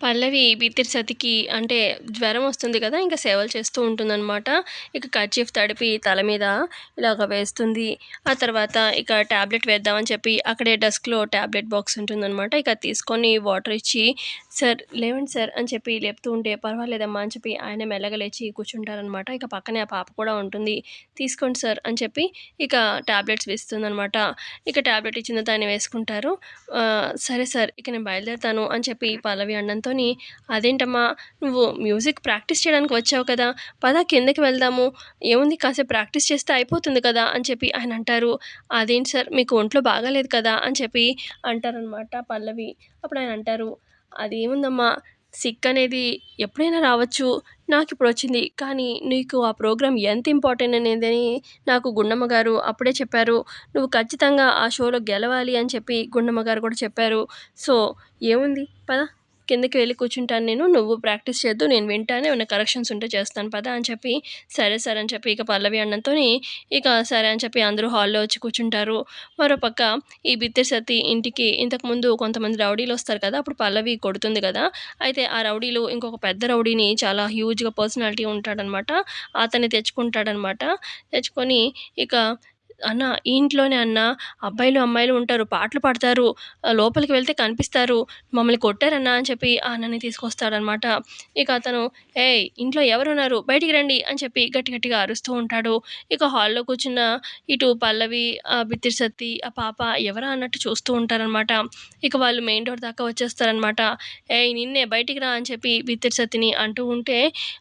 పల్లవి బిత్తిరి సతికి అంటే జ్వరం వస్తుంది కదా ఇంకా సేవలు చేస్తూ ఉంటుందన్నమాట. ఇక కర్చీఫ్ తడిపి తల మీద ఇలాగ వేస్తుంది. ఆ తర్వాత ఇక ట్యాబ్లెట్ వేద్దామని చెప్పి అక్కడే డెస్క్లో ట్యాబ్లెట్ బాక్స్ ఉంటుందన్నమాట. ఇక తీసుకొని వాటర్ ఇచ్చి సార్ లేవండి సార్ అని చెప్పి లేపుతూ ఉంటే పర్వాలేదమ్మా అని చెప్పి ఆయన మెల్లగలేచి కూర్చుంటారనమాట ఇక పక్కనే ఆ పాప కూడా ఉంటుంది. తీసుకోండి సార్ అని చెప్పి ఇక ట్యాబ్లెట్స్ వేస్తుందనమాట ఇక ట్యాబ్లెట్ ఇచ్చిన దాన్ని వేసుకుంటారు. సరే సార్ ఇక నేను బయలుదేరుతాను అని చెప్పి పల్లవి అన్నంతో అదేంటమ్మా నువ్వు మ్యూజిక్ ప్రాక్టీస్ చేయడానికి వచ్చావు కదా పద కిందకి వెళ్దాము ఏముంది కాసేపు ప్రాక్టీస్ చేస్తే అయిపోతుంది కదా అని చెప్పి ఆయన అంటారు. అదేంటి సార్ మీకు ఒంట్లో బాగాలేదు కదా అని చెప్పి అంటారనమాట పల్లవి. అప్పుడు ఆయన అంటారు అదేముందమ్మా సిక్ అనేది ఎప్పుడైనా రావచ్చు నాకు ఇప్పుడు వచ్చింది కానీ నీకు ఆ ప్రోగ్రామ్ ఎంత ఇంపార్టెంట్ అనేది నాకు గుండమ్మ గారు అప్పుడే చెప్పారు. నువ్వు ఖచ్చితంగా ఆ షోలో గెలవాలి అని చెప్పి గుండమ్మ గారు కూడా చెప్పారు. సో ఏముంది? పదా. కిందకి వెళ్ళి కూర్చుంటాను నేను. నువ్వు ప్రాక్టీస్ చేద్దు నేను వింటాను ఏమైనా కరెక్షన్స్ ఉంటే చేస్తాను పద అని చెప్పి సరే సరే అని చెప్పి ఇక పల్లవి అన్నంతో ఇక సరే అని చెప్పి అందరూ హాల్లో వచ్చి కూర్చుంటారు. మరోపక్క ఈ బిత్తెసతి సత్తి ఇంటికి ఇంతకుముందు కొంతమంది రౌడీలు వస్తారు కదా అప్పుడు పల్లవి కొడుతుంది కదా. అయితే ఆ రౌడీలు ఇంకొక పెద్ద రౌడీని చాలా హ్యూజ్గా పర్సనాలిటీ ఉంటాడనమాట. అతన్ని తెచ్చుకుంటాడనమాట. తెచ్చుకొని ఇక అన్న ఈ ఇంట్లోనే అన్న అబ్బాయిలు అమ్మాయిలు ఉంటారు పాటలు పాడతారు లోపలికి వెళ్తే కనిపిస్తారు మమ్మల్ని కొట్టారన్నా అని చెప్పి ఆ అన్నని తీసుకొస్తాడనమాట ఇక అతను ఏ ఇంట్లో ఎవరున్నారు? బయటికి రండి అని చెప్పి గట్టి గట్టిగా అరుస్తూ ఉంటాడు. ఇక హాల్లో కూర్చున్న ఇటు పల్లవి ఆ బిత్తిరి సత్తి ఆ పాప ఎవరా అన్నట్టు చూస్తూ ఉంటారనమాట ఇక వాళ్ళు మెయిన్ డోర్ దాకా వచ్చేస్తారనమాట ఏ నిన్నే బయటికి రా అని చెప్పి బిత్తిరి సత్తిని అంటూ ఉంటే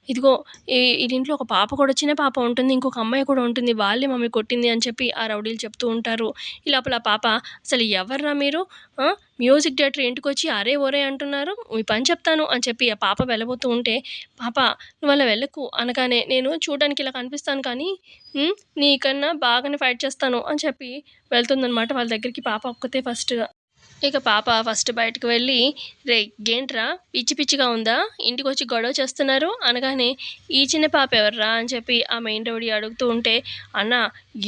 ఇదిగో ఈ ఈ ఇంట్లో ఒక పాప కూడా చిన్న పాప ఉంటుంది ఇంకొక అమ్మాయి కూడా ఉంటుంది వాళ్ళే మమ్మల్ని కొట్టింది అని చెప్పి ఆ రౌడీలు చెప్తూ ఉంటారు. ఈ లోపల పాప అసలు ఎవర్రా మీరు? మ్యూజిక్ డైరెక్టర్ ఇంటికి వచ్చి అరే ఒరే అంటున్నారు. మీ పని చెప్తాను అని చెప్పి ఆ పాప వెళ్ళబోతూ ఉంటే పాప నువ్వు అలా వెళ్ళకు. అనగానే నేను చూడడానికి ఇలా కనిపిస్తాను కానీ నీకన్నా బాగానే ఫైట్ చేస్తాను అని చెప్పి వెళ్తుందనమాట వాళ్ళ దగ్గరికి పాప ఒక్కతే ఫస్ట్గా. ఇక పాప ఫస్ట్ బయటకు వెళ్ళి రే గేంట్రా పిచ్చి పిచ్చిగా ఉందా? ఇంటికి వచ్చి గొడవ చేస్తున్నారు? అనగానే ఈ చిన్న పాప ఎవర్రా? అని చెప్పి ఆ మెయిన్ రౌడీ అడుగుతూ ఉంటే అన్న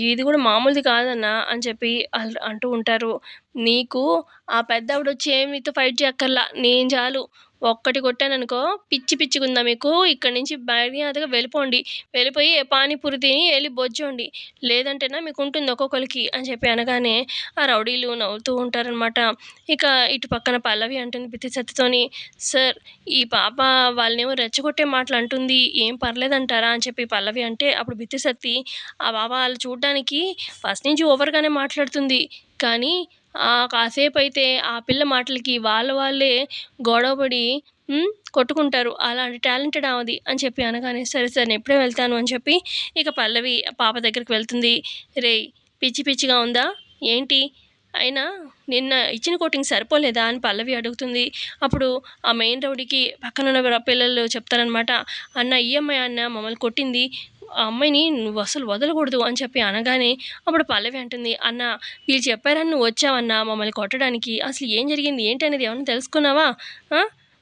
ఇది కూడా మామూలుది కాదన్నా అని చెప్పి అంటూ ఉంటారు. నీకు ఆ పెద్ద ఆవిడ వచ్చి ఏం నీతో ఫైట్ చేయక్కర్లా? నేను చాలు. ఒక్కటి కొట్టాననుకో పిచ్చి పిచ్చిగా ఉందా మీకు? ఇక్కడి నుంచి మర్యాదగా వెళ్ళిపోండి. వెళ్ళిపోయి ఏ పానీపూరి తిని వెళ్ళి బొజ్జోండి. లేదంటేనా మీకు ఉంటుంది ఒక్కొక్కరికి అని చెప్పి అనగానే ఆ రౌడీలు నవ్వుతూ ఉంటారనమాట ఇక ఇటు పక్కన పల్లవి అంటుంది పిత్తి సత్తితోని సార్ ఈ పాప వాళ్ళనేమో రెచ్చగొట్టే మాటలు అంటుంది. ఏం పర్లేదంటారా? అని చెప్పి పల్లవి అంటే అప్పుడు బిత్తి సత్తి ఆ బాబా వాళ్ళు చూడడానికి ఫస్ట్ నుంచి ఓవర్గానే మాట్లాడుతుంది. కానీ కాసేపు అయితే ఆ పిల్ల మాటలకి వాళ్ళ వాళ్ళే గొడవపడి కొట్టుకుంటారు. అలాంటి టాలెంటెడ్ ఆమెది అని చెప్పి అనగానే సరే సరే నేను ఎప్పుడే వెళ్తాను అని చెప్పి ఇక పల్లవి పాప దగ్గరికి వెళ్తుంది. రేయ్ పిచ్చి పిచ్చిగా ఉందా? ఏంటి? అయినా నిన్న ఇచ్చిన కోటింగ్ సరిపోలేదా? అని పల్లవి అడుగుతుంది. అప్పుడు ఆ మెయిన్ రౌడీకి పక్కన ఉన్న పిల్లలు చెప్తారనమాట అన్న ఈ అమ్మాయి అన్న మమ్మల్ని కొట్టింది. ఆ అమ్మాయిని నువ్వు అసలు వదలకూడదు అని చెప్పి అనగానే అప్పుడు పల్లవి అంటుంది అన్న వీళ్ళు చెప్పారని నువ్వు వచ్చావన్నా మమ్మల్ని కొట్టడానికి అసలు ఏం జరిగింది? ఏంటి అనేది ఏమన్నా తెలుసుకున్నావా?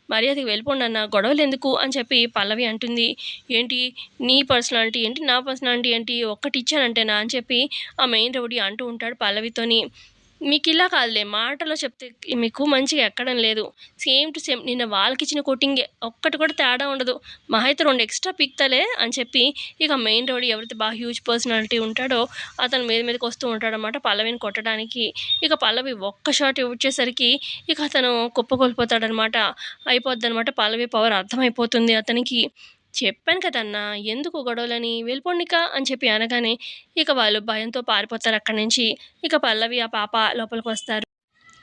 మర్యాదకి వెళ్ళిపోండి అన్న గొడవలు ఎందుకు? అని చెప్పి పల్లవి అంటుంది ఏంటి? నీ పర్సనాలిటీ ఏంటి? నా పర్సనాలిటీ ఏంటి? ఒక్కటి ఇచ్చానంటేనా? అని చెప్పి ఆ మెయిన్ రౌడీ అంటూ ఉంటాడు పల్లవితోని. మీకు ఇలా కాదులే మాటలో చెప్తే మీకు మంచిగా ఎక్కడం లేదు. సేమ్ టు సేమ్ నిన్న వాళ్ళకి ఇచ్చిన కోటింగే ఒక్కటి కూడా తేడా ఉండదు. మహా అయితే రెండు ఎక్స్ట్రా పిక్తలే అని చెప్పి ఇక మెయిన్ రోడ్ ఎవరైతే బాగా హ్యూజ్ పర్సనాలిటీ ఉంటాడో అతను మీద మీదకి వస్తూ ఉంటాడనమాట పల్లవిని కొట్టడానికి. ఇక పల్లవి ఒక్క షాట్ ఇచ్చేసరికి ఇక అతను కుప్పకొల్పోతాడనమాట అయిపోద్ది అనమాట పల్లవి పవర్ అర్థమైపోతుంది అతనికి. చెప్పాను కదన్నా ఎందుకు గొడవలని వెళ్ళిపోండిక అని చెప్పి అనగానే ఇక వాళ్ళు భయంతో పారిపోతారు అక్కడి నుంచి. ఇక పల్లవి ఆ పాప లోపలికి వస్తారు.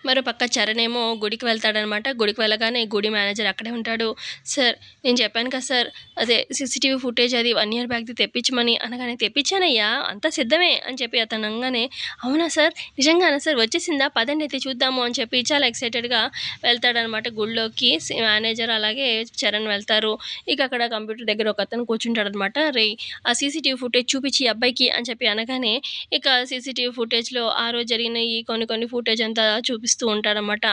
మరో పక్క చరణ్ ఏమో గుడికి వెళ్తాడనమాట. గుడికి వెళ్ళగానే గుడి మేనేజర్ అక్కడే ఉంటాడు. సార్ నేను చెప్పాను కదా సార్ అదే సీసీటీవీ ఫుటేజ్ అది వన్ ఇయర్ బ్యాక్ది తెప్పించమని. అనగానే తెప్పించానయ్యా అంతా సిద్ధమే. అని చెప్పి అతను అనగానే అవునా సార్ నిజంగానా సార్ వచ్చేసిందా? పదండి అయితే చూద్దాము. అని చెప్పి చాలా ఎక్సైటెడ్గా వెళ్తాడనమాట గుళ్ళోకి. మేనేజర్ అలాగే చరణ్ వెళ్తారు. ఇక అక్కడ కంప్యూటర్ దగ్గర ఒక అతను కూర్చుంటాడనమాట. రే ఆ సీసీటీవీ ఫుటేజ్ చూపించి ఈ అబ్బాయికి. అని చెప్పి అనగానే ఇక సీసీటీవీ ఫుటేజ్లో ఆ రోజు జరిగిన ఈ కొన్ని కొన్ని ఫుటేజ్ అంతా చూపి చూపిస్తూ ఉంటాడనమాట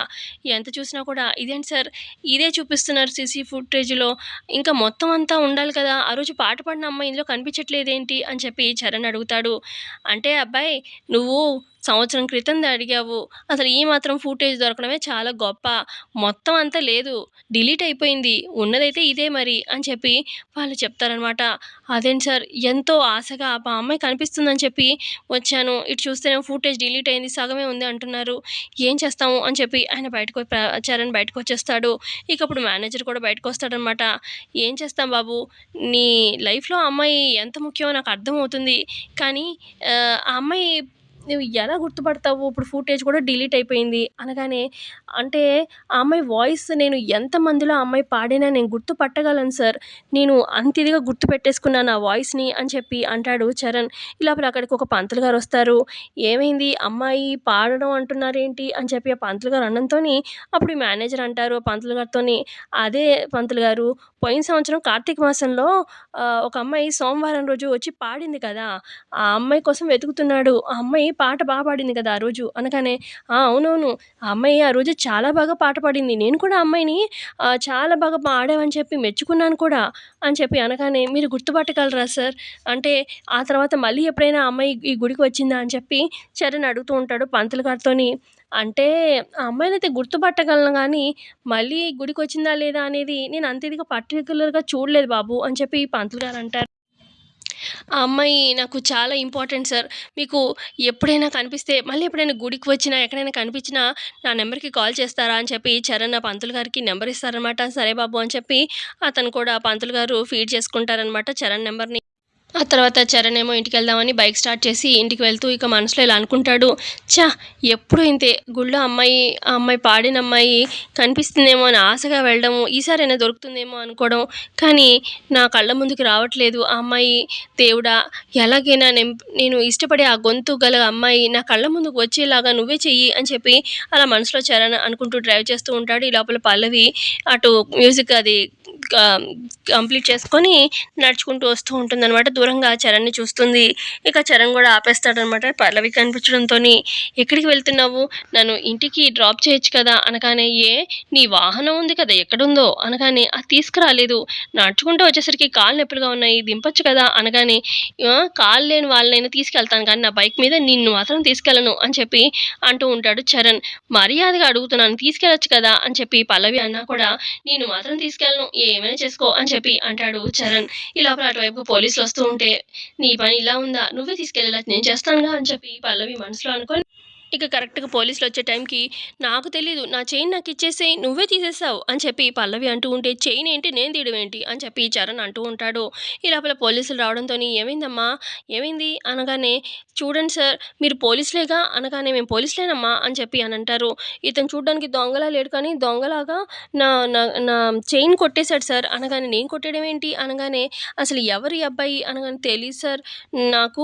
ఎంత చూసినా కూడా ఇదేంటి సార్? ఇదే చూపిస్తున్నారు సీసీ ఫుటేజ్లో. ఇంకా మొత్తం అంతా ఉండాలి కదా. ఆ రోజు పాట పాడిన అమ్మాయి ఇందులో కనిపించట్లేదేంటి అని చెప్పి చరణ్ అడుగుతాడు. అంటే అబ్బాయి నువ్వు సంవత్సరం క్రితంది అడిగావు. అసలు ఈ మాత్రం ఫుటేజ్ దొరకడమే చాలా గొప్ప. మొత్తం అంతా లేదు. డిలీట్ అయిపోయింది. ఉన్నదైతే ఇదే మరి అని చెప్పి వాళ్ళు చెప్తారనమాట అదేంటి సార్? ఎంతో ఆశగా ఆ అమ్మాయి కనిపిస్తుందని చెప్పి వచ్చాను. ఇటు చూస్తేనే ఫుటేజ్ డిలీట్ అయింది. సగమే ఉంది అంటున్నారు. ఏం చేస్తాము? అని చెప్పి ఆయన బయటకు ప్రచారాన్ని చరణ్ బయటకు వచ్చేస్తాడు. ఇక అప్పుడు మేనేజర్ కూడా బయటకు వస్తాడనమాట ఏం చేస్తాం బాబు? నీ లైఫ్లో అమ్మాయి ఎంత ముఖ్యమో నాకు అర్థమవుతుంది. కానీ ఆ అమ్మాయి నువ్వు ఎలా గుర్తుపడతావు? ఇప్పుడు ఫుటేజ్ కూడా డిలీట్ అయిపోయింది. అనగానే అంటే ఆ అమ్మాయి వాయిస్ నేను ఎంతమందిలో ఆ అమ్మాయి పాడినా నేను గుర్తుపట్టగలను సార్ నేను అంత ఇదిగా గుర్తుపెట్టేసుకున్నాను ఆ వాయిస్ని అని చెప్పి అంటాడు చరణ్. ఇలా అక్కడికి ఒక పంతులు గారు వస్తారు. ఏమైంది? అమ్మాయి పాడడం అంటున్నారేంటి? అని చెప్పి ఆ పంతులు గారు అన్నంతో అప్పుడు మేనేజర్ అంటారు ఆ పంతులు గారితో అదే పంతులు గారు పోయిన సంవత్సరం కార్తీక మాసంలో ఒక అమ్మాయి సోమవారం రోజు వచ్చి పాడింది కదా. ఆ అమ్మాయి కోసం వెతుకుతున్నాడు. ఆ అమ్మాయి పాట బాగా పాడింది కదా ఆ రోజు. అనగానే అవునవును. ఆ అమ్మాయి ఆ రోజు చాలా బాగా పాట పాడింది. నేను కూడా అమ్మాయిని చాలా బాగా పాడావని చెప్పి మెచ్చుకున్నాను కూడా అని చెప్పి అనగానే మీరు గుర్తుపట్టగలరా సార్? అంటే ఆ తర్వాత మళ్ళీ ఎప్పుడైనా అమ్మాయి ఈ గుడికి వచ్చిందా? అని చెప్పి చరణ్ అడుగుతూ ఉంటాడు పంతులు గారితోని. అంటే ఆ అమ్మాయిని అయితే గుర్తుపట్టగలను కానీ మళ్ళీ గుడికి వచ్చిందా లేదా అనేది నేను అంత ఇదిగా పర్టికులర్గా చూడలేదు బాబు అని చెప్పి పంతులు గారు అంటారు. ఆ అమ్మాయి నాకు చాలా ఇంపార్టెంట్ సార్. మీకు ఎప్పుడైనా కనిపిస్తే మళ్ళీ ఎప్పుడైనా గుడికి వచ్చినా ఎక్కడైనా కనిపించినా నా నెంబర్కి కాల్ చేస్తారా అని చెప్పి చరణ్ ఆ పంతులు గారికి నెంబర్ ఇస్తారనమాట సరే బాబు అని చెప్పి అతను కూడా పంతులు గారు ఫీడ్ చేసుకుంటారనమాట చరణ్ నెంబర్ని. ఆ తర్వాత చరణ్ ఏమో ఇంటికి వెళ్దామని బైక్ స్టార్ట్ చేసి ఇంటికి వెళ్తూ ఇక మనసులో ఇలా అనుకుంటాడు చా ఎప్పుడు ఇంతే గుళ్ళో అమ్మాయి ఆ అమ్మాయి పాడిన అమ్మాయి కనిపిస్తుందేమో అని ఆశగా వెళ్ళడము ఈసారైనా దొరుకుతుందేమో అనుకోవడం. కానీ నా కళ్ళ ముందుకు రావట్లేదు ఆ అమ్మాయి దేవుడా ఎలాగైనా నేను నేను ఇష్టపడే ఆ గొంతు గల అమ్మాయి నా కళ్ళ ముందుకు వచ్చేలాగా నువ్వే చెయ్యి అని చెప్పి అలా మనసులో చరణ్ అనుకుంటూ డ్రైవ్ చేస్తూ ఉంటాడు. ఈ లోపల పల్లవి అటు మ్యూజిక్ అది కంప్లీట్ చేసుకొని నడుచుకుంటూ వస్తూ ఉంటుందన్నమాట. దూరంగా చరణ్ని చూస్తుంది. ఇక చరణ్ కూడా ఆపేస్తాడనమాట పల్లవి కనిపించడంతో ఎక్కడికి వెళ్తున్నావు? నన్ను ఇంటికి డ్రాప్ చేయొచ్చు కదా? అనగానే ఏ నీ వాహనం ఉంది కదా ఎక్కడుందో? అనగానే అది తీసుకురాలేదు. నడుచుకుంటూ వచ్చేసరికి కాళ్ళు నొప్పులుగా ఉన్నాయి దింపచ్చు కదా? అనగానే కాలు లేని వాళ్ళనైనా తీసుకెళ్తాను కానీ నా బైక్ మీద నిన్ను మాత్రం తీసుకెళ్ళను అని చెప్పి అంటూ ఉంటాడు చరణ్. మర్యాదగా అడుగుతున్నాను తీసుకెళ్ళొచ్చు కదా? అని చెప్పి పల్లవి అన్నా కూడా నేను మాత్రం తీసుకెళ్ళను. ఏ ఏమైనా చేసుకో అని చెప్పి అంటాడు చరణ్. ఈ లోపల అటువైపు పోలీసులు వస్తూ ఉంటే నీ పని ఇలా ఉందా? నువ్వే తీసుకెళ్ళేలా నేను చేస్తానుగా అని చెప్పి పల్లవి మనసులో అనుకొని ఇక కరెక్ట్గా పోలీసులు వచ్చే టైంకి నాకు తెలీదు నా చైన్ నాకు ఇచ్చేసే నువ్వే తీసేసావు అని చెప్పి పల్లవి అంటూ ఉంటే చైన్ ఏంటి నేను తీయడం ఏంటి? అని చెప్పి చరణ్ అంటూ ఉంటాడు. ఈ లోపల పోలీసులు రావడంతో ఏమైందమ్మా? ఏమైంది? అనగానే చూడండి సార్ మీరు పోలీసులేగా? అనగానే మేము పోలీసులేనమ్మా అని చెప్పి అని అంటారు. ఇతను చూడడానికి దొంగలా లేడు కానీ దొంగలాగా నా నా చైన్ కొట్టేశాడు సార్. అనగానే నేను కొట్టడం ఏంటి? అనగానే అసలు ఎవరు అబ్బాయి? అనగానే తెలియదు సార్ నాకు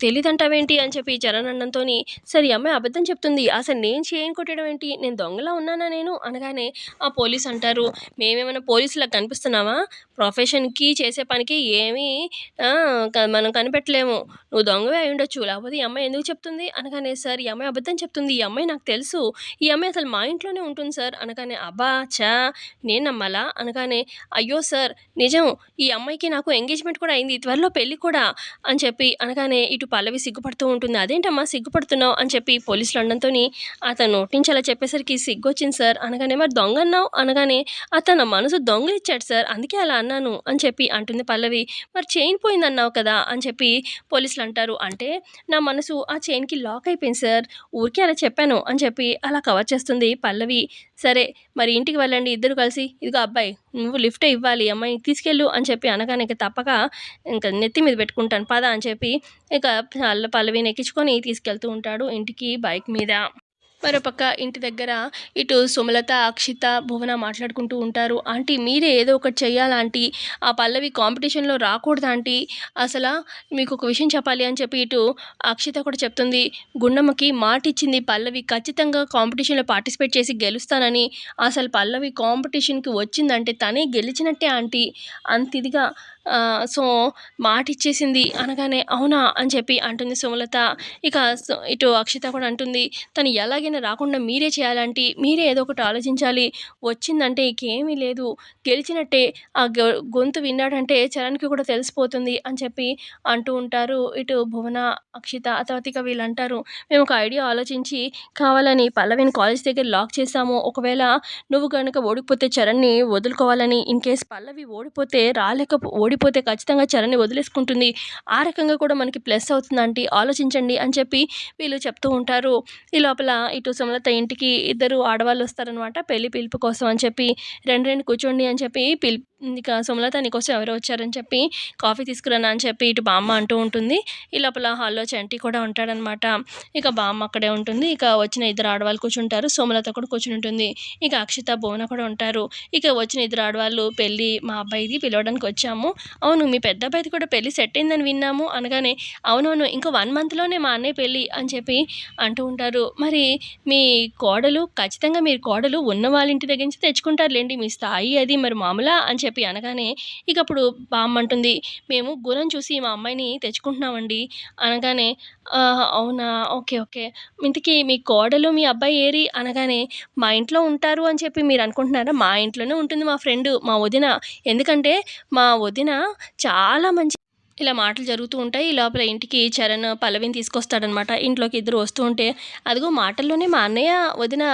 తెలియదంటావేంటి అని చెప్పి చరణ్ అన్నంతో సరే అమ్మాయి అబద్ధం చెప్తుంది. అసలు నేను చేయను కొట్టడం ఏంటి? నేను దొంగలా ఉన్నానా నేను? అనగానే ఆ పోలీస్ అంటారు మేమేమైనా పోలీసులకు కనిపిస్తున్నామా ప్రొఫెషన్కి చేసే పనికి ఏమీ మనం కనిపెట్టలేము. నువ్వు దొంగవే అయి ఉండొచ్చు. లేకపోతే ఈ అమ్మాయి ఎందుకు చెప్తుంది? అనగానే సార్ ఈ అమ్మాయి అబద్ధం చెప్తుంది. ఈ అమ్మాయి నాకు తెలుసు. ఈ అమ్మాయి అసలు మా ఇంట్లోనే ఉంటుంది సార్. అనగానే అబ్బా చా నేను నమ్మాలా? అనగానే అయ్యో సార్ నిజం. ఈ అమ్మాయికి నాకు ఎంగేజ్మెంట్ కూడా అయింది. త్వరలో పెళ్ళి కూడా. అని చెప్పి అనగానే ఇటు పల్లవి సిగ్గుపడుతూ ఉంటుంది. అదేంటమ్మా సిగ్గుపడుతున్నావు? అని చెప్పి పోలీసులు అనడంతో అతను నోటి అలా చెప్పేసరికి సిగ్గు వచ్చింది సార్. అనగానే మరి దొంగ అన్నావు? అనగానే అతను మనసు దొంగలిచ్చాడు సార్. అందుకే అలా అన్నాను అని చెప్పి అంటుంది పల్లవి. మరి చైన్ పోయింది అన్నావు కదా అని చెప్పి పోలీసులు అంటారు. అంటే నా మనసు ఆ చైన్కి లాక్ అయిపోయింది సార్. ఊరికే అలా చెప్పాను అని చెప్పి అలా కవర్ చేస్తుంది పల్లవి. సరే మరి ఇంటికి వెళ్ళండి ఇద్దరు కలిసి. ఇదిగో అబ్బాయి నువ్వు లిఫ్ట్ ఇవ్వాలి అమ్మాయి తీసుకెళ్ళు అని చెప్పి అనగానే ఇక తప్పక ఇంకా నెత్తి మీద పెట్టుకుంటాను పద అని చెప్పి ఇక పల్లవిని ఎక్కించుకొని తీసుకెళ్తూ ఉంటాడు. ఇంటికి బైక్ మీద. మరోపక్క ఇంటి దగ్గర ఇటు సుమలత అక్షిత భువన మాట్లాడుకుంటూ ఉంటారు. ఆంటీ మీరే ఏదో ఒకటి చెయ్యాలి ఆంటీ? ఆ పల్లవి కాంపిటీషన్లో రాకూడదు ఆంటీ? అసలు మీకు ఒక విషయం చెప్పాలి అని చెప్పి ఇటు అక్షిత కూడా చెప్తుంది. గుండమ్మకి మాట ఇచ్చింది పల్లవి ఖచ్చితంగా కాంపిటీషన్లో పార్టిసిపేట్ చేసి గెలుస్తానని. అసలు పల్లవి కాంపిటీషన్కి వచ్చిందంటే తనే గెలిచినట్టే ఆంటీ. అంత ఇదిగా సో మాట ఇచ్చేసింది అనగానే అవునా అని చెప్పి అంటుంది సుమలత ఇక ఇటు అక్షిత కూడా అంటుంది తను ఎలాగైనా రాకుండా మీరే చేయాలంటే మీరే ఏదో ఒకటి ఆలోచించాలి వచ్చిందంటే ఇంకేమీ లేదు గెలిచినట్టే ఆ గొ గొంతు విన్నాడంటే చరణ్‌కి కూడా తెలిసిపోతుంది అని చెప్పి అంటూ ఉంటారు. ఇటు భువన, అక్షిత ఆ తర్వాత ఇక మేము ఒక ఐడియా ఆలోచించి కావాలని పల్లవిని కాలేజ్ దగ్గర లాక్ చేశాము. ఒకవేళ నువ్వు గనుక ఓడిపోతే చరణ్‌ని వదులుకోవాలని ఇన్ కేస్ పల్లవి ఓడిపోతే రాలేక ఓడిపోతే ఖచ్చితంగా చరణ్‌ని వదిలేసుకుంటుంది. ఆ రకంగా కూడా మనకి ప్లస్ అవుతుంది ఆంటీ ఆలోచించండి అని చెప్పి వీళ్ళు చెప్తూ ఉంటారు. ఈ లోపల ఇటు సుమలత ఇంటికి ఇద్దరు ఆడవాళ్ళు వస్తారనమాట. పెళ్ళి పిలుపు కోసం అని చెప్పి రెండు రెండు కూర్చోండి అని చెప్పి పిలు ఇక సుమలత నీకోసం ఎవరు వచ్చారని చెప్పి కాఫీ తీసుకురానా అని చెప్పి ఇటు బామ్మ అంటూ ఉంటుంది. ఈ లోపల హాల్‌లో చంటి కూడా ఉంటాడనమాట. ఇక బామ్మ అక్కడే ఉంటుంది. ఇక వచ్చిన ఇద్దరు ఆడవాళ్ళు కూర్చుంటారు. సుమలత కూడా కూర్చుని ఉంటుంది. ఇక అక్షిత, భువన కూడా ఉంటారు. ఇక వచ్చిన ఇద్దరు ఆడవాళ్ళు పెళ్ళి మా అబ్బాయిది పిలవడానికి వచ్చాము. అవును మీ పెద్ద అబ్బాయిది కూడా పెళ్ళి సెట్ అయిందని విన్నాము అనగానే అవునవును ఇంకా వన్ మంత్‌లోనే మా అన్నయ్య పెళ్ళి అని చెప్పి అంటూ ఉంటారు. మరి మీ కోడలు ఖచ్చితంగా మీరు కోడలు ఉన్న వాళ్ళ ఇంటి దగ్గర నుంచి తెచ్చుకుంటారులేండి మీ స్థాయి అది మరి మామూలా అని చెప్పి అనగానే ఇక అప్పుడు బామ్మ అంటుంది మేము గుణం చూసి మా అమ్మాయిని తెచ్చుకుంటున్నామండి అనగానే అవునా! ఓకే. ఓకే. ఇంతకీ మీ కోడలు మీ అబ్బాయి ఏరి అనగానే మా ఇంట్లో ఉంటారు అని చెప్పి మీరు అనుకుంటున్నారా? మా ఇంట్లోనే ఉంటుంది మా ఫ్రెండ్ మా వదిన. ఎందుకంటే మా వదిన చాలా మంచి ఇలా మాటలు జరుగుతూ ఉంటాయి. ఈ లోపల ఇంటికి చరణ్ పల్లవిని తీసుకొస్తాడనమాట. ఇంట్లోకి ఇద్దరు వస్తూ ఉంటే అదిగో మాటల్లోనే మా అన్నయ్య, వదిన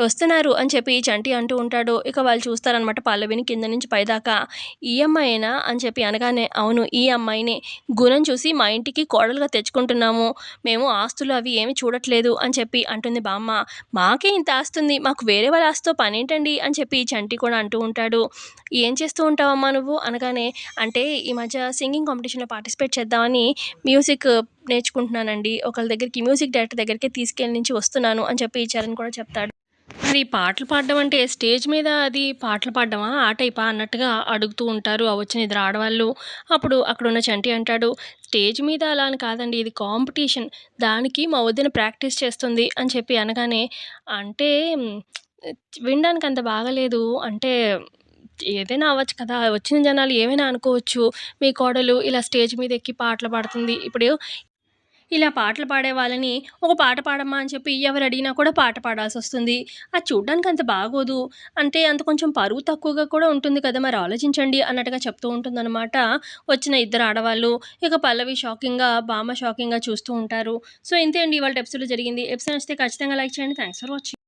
వస్తున్నారు అని చెప్పి చంటి అంటూ ఉంటాడు. ఇక వాళ్ళు చూస్తారనమాట పల్లవిని కింద నుంచి పైదాకా. ఈ అమ్మాయినా అని చెప్పి అనగానే అవును ఈ అమ్మాయినే. గుణం చూసి మా ఇంటికి కోడలుగా తెచ్చుకుంటున్నాము. మేము ఆస్తులు అవి ఏమి చూడట్లేదు అని చెప్పి అంటుంది బామ్మ. మాకే ఇంత ఆస్తుంది మాకు వేరే వాళ్ళ ఆస్తితో పనేంటండి అని చెప్పి చంటి కూడా అంటూ ఉంటాడు. ఏం చేస్తూ ఉంటావమ్మా నువ్వు అనగానే అంటే ఈ మధ్య సింగింగ్ కాంపిటీషన్‌లో పార్టిసిపేట్ చేద్దామని మ్యూజిక్ నేర్చుకుంటున్నానండి. ఒకళ్ళ దగ్గరికి మ్యూజిక్ డైరెక్టర్ దగ్గరికి తీసుకెళ్ళి నుంచి వస్తున్నాను అని చెప్పి చరణ్ కూడా చెప్తాడు. మరి పాటలు పాడడం అంటే స్టేజ్ మీద అది పాటలు పాడడమా? ఆ టైపా? అన్నట్టుగా అడుగుతూ ఉంటారు. ఆ వచ్చిన ఇద్దరు ఆడవాళ్ళు. అప్పుడు అక్కడున్న చంటి అంటాడు స్టేజ్ మీద అలా అని కాదండి ఇది కాంపిటీషన్. దానికి మా వదిన ప్రాక్టీస్ చేస్తుంది అని చెప్పి అనగానే అంటే వినడానికి అంత బాగాలేదు. అంటే ఏదైనా అవ్వచ్చు కదా! వచ్చిన జనాలు ఏమైనా అనుకోవచ్చు. మీ కోడలు ఇలా స్టేజ్ మీద ఎక్కి పాటలు పాడుతుంది. ఇప్పుడు ఇలా పాటలు పాడే వాళ్ళని ఒక పాట పాడమ్మా అని చెప్పి ఎవరు అడిగినా కూడా పాట పాడాల్సి వస్తుంది అది చూడడానికి అంత బాగోదు. అంటే అంత కొంచెం పరువు తక్కువగా కూడా ఉంటుంది కదా! మరి ఆలోచించండి అన్నట్టుగా చెప్తూ ఉంటుందన్నమాట వచ్చిన ఇద్దరు ఆడవాళ్ళు. ఇక పల్లవి షాకింగ్‌గా, బామ్మ షాకింగ్‌గా చూస్తూ ఉంటారు. సో ఇంతే అండి ఇవాళ ఎపిసోడ్‌లో జరిగింది. ఎపిసోడ్ నచ్చితే ఖచ్చితంగా లైక్ చేయండి. Thanks for watching.